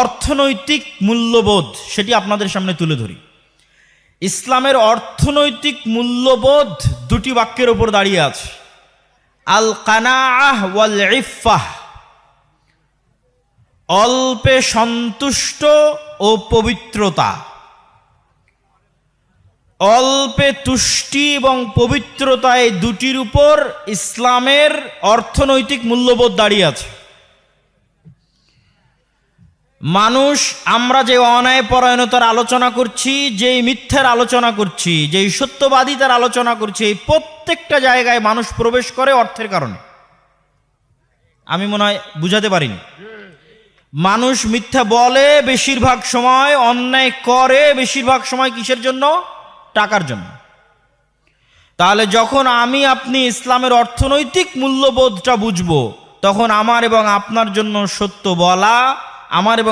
অর্থনৈতিক মূল্যবোধ, সেটি আপনাদের সামনে তুলে ধরি। ইসলামের অর্থনৈতিক মূল্যবোধ দুটি বাক্যের ওপর দাঁড়িয়ে আছে। আল কানাআহ ওয়াল ইফাহ অল্পে সন্তুষ্ট ও পবিত্রতা। অল্পে তুষ্টি এবং পবিত্রতা এই দুটির উপর ইসলামের অর্থনৈতিক মূল্যবোধ দাঁড়িয়ে আছে। মানুষ, আমরা যে অন্যায় পরায়ণতার আলোচনা করছি, যেই মিথ্যার আলোচনা করছি, যেই সত্যবাদিতার আলোচনা করছি, এই প্রত্যেকটা জায়গায় মানুষ প্রবেশ করে অর্থের কারণে। আমি মনে হয় বুঝাতে পারিনি। মানুষ মিথ্যা বলে বেশিরভাগ সময়, অন্যায় করে বেশিরভাগ সময় কিসের জন্য? টাকার জন্য। তাহলে যখন আমি আপনি ইসলামের অর্থনৈতিক মূল্যবোধটা বুঝব, তখন আমার এবং আপনার জন্য সত্য বলা, আমার এবং